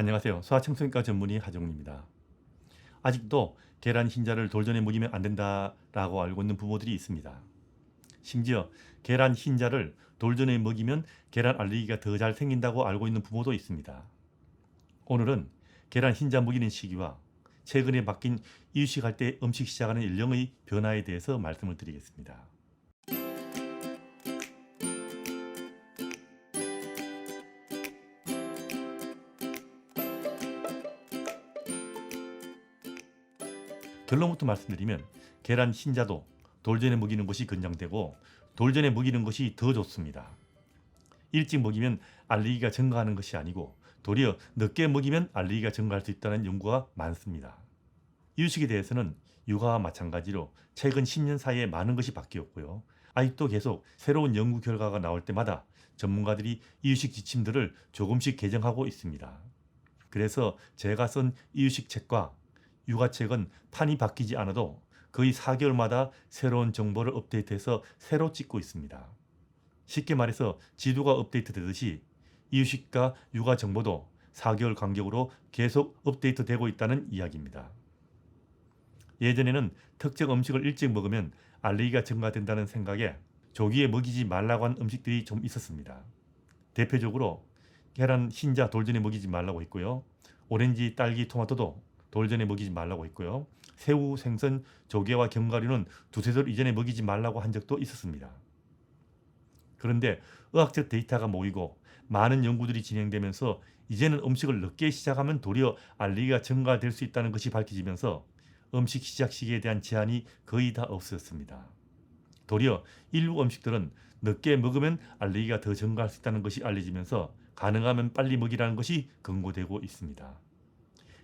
안녕하세요. 소아청소년과 전문의 하정우입니다. 아직도 계란 흰자를 돌전에 먹이면 안 된다라고 알고 있는 부모들이 있습니다. 심지어 계란 흰자를 돌전에 먹이면 계란 알레르기가 더 잘 생긴다고 알고 있는 부모도 있습니다. 오늘은 계란 흰자 먹이는 시기와 최근에 바뀐 이유식할 때 음식 시작하는 연령의 변화에 대해서 말씀을 드리겠습니다. 결론부터 말씀드리면 계란 흰자도 돌전에 먹이는 것이 권장되고 돌전에 먹이는 것이 더 좋습니다. 일찍 먹이면 알레르기가 증가하는 것이 아니고 도리어 늦게 먹이면 알레르기가 증가할 수 있다는 연구가 많습니다. 이유식에 대해서는 육아와 마찬가지로 최근 10년 사이에 많은 것이 바뀌었고요. 아직도 계속 새로운 연구 결과가 나올 때마다 전문가들이 이유식 지침들을 조금씩 개정하고 있습니다. 그래서 제가 쓴 이유식 책과 육아책은 판이 바뀌지 않아도 거의 4개월마다 새로운 정보를 업데이트해서 새로 찍고 있습니다. 쉽게 말해서 지도가 업데이트 되듯이 이유식과 육아 정보도 4개월 간격으로 계속 업데이트 되고 있다는 이야기입니다. 예전에는 특정 음식을 일찍 먹으면 알레르기가 증가된다는 생각에 조기에 먹이지 말라고 한 음식들이 좀 있었습니다. 대표적으로 계란, 흰자, 돌전에 먹이지 말라고 했고요. 오렌지, 딸기, 토마토도 돌전에 먹이지 말라고 했고요. 새우, 생선, 조개와 견과류는 두세 달 이전에 먹이지 말라고 한 적도 있었습니다. 그런데 의학적 데이터가 모이고 많은 연구들이 진행되면서 이제는 음식을 늦게 시작하면 도리어 알레르기가 증가될 수 있다는 것이 밝혀지면서 음식 시작 시기에 대한 제한이 거의 다 없어졌습니다. 도리어 일부 음식들은 늦게 먹으면 알레르기가 더 증가할 수 있다는 것이 알려지면서 가능하면 빨리 먹이라는 것이 권고되고 있습니다.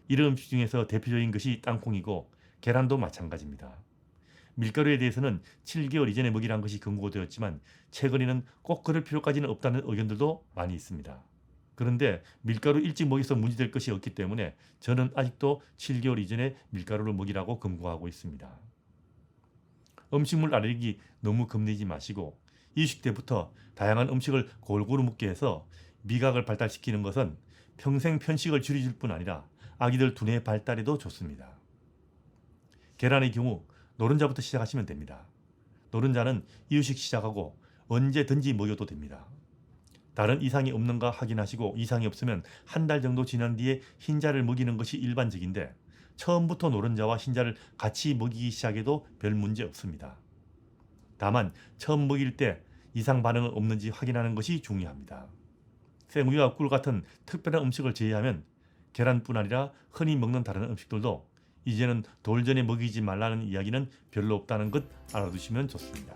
이런 음식 중에서 대표적인 것이 땅콩이고 계란도 마찬가지입니다. 밀가루에 대해서는 7개월 이전에 먹이라는 것이 권고되었지만 최근에는 꼭 그럴 필요까지는 없다는 의견들도 많이 있습니다. 그런데 밀가루 일찍 먹여서 문제될 것이 없기 때문에 저는 아직도 7개월 이전에 밀가루를 먹이라고 권고하고 있습니다. 음식물 알레르기 너무 겁내지 마시고 이식 때부터 다양한 음식을 골고루 먹게 해서 미각을 발달시키는 것은 평생 편식을 줄여줄 뿐 아니라 아기들 두뇌 발달에도 좋습니다. 계란의 경우 노른자부터 시작하시면 됩니다. 노른자는 이유식 시작하고 언제든지 먹여도 됩니다. 다른 이상이 없는가 확인하시고 이상이 없으면 한 달 정도 지난 뒤에 흰자를 먹이는 것이 일반적인데 처음부터 노른자와 흰자를 같이 먹이기 시작해도 별 문제 없습니다. 다만 처음 먹일 때 이상 반응은 없는지 확인하는 것이 중요합니다. 생우유와 꿀 같은 특별한 음식을 제외하면 계란뿐 아니라 흔히 먹는 다른 음식들도 이제는 돌전에 먹이지 말라는 이야기는 별로 없다는 것 알아두시면 좋습니다.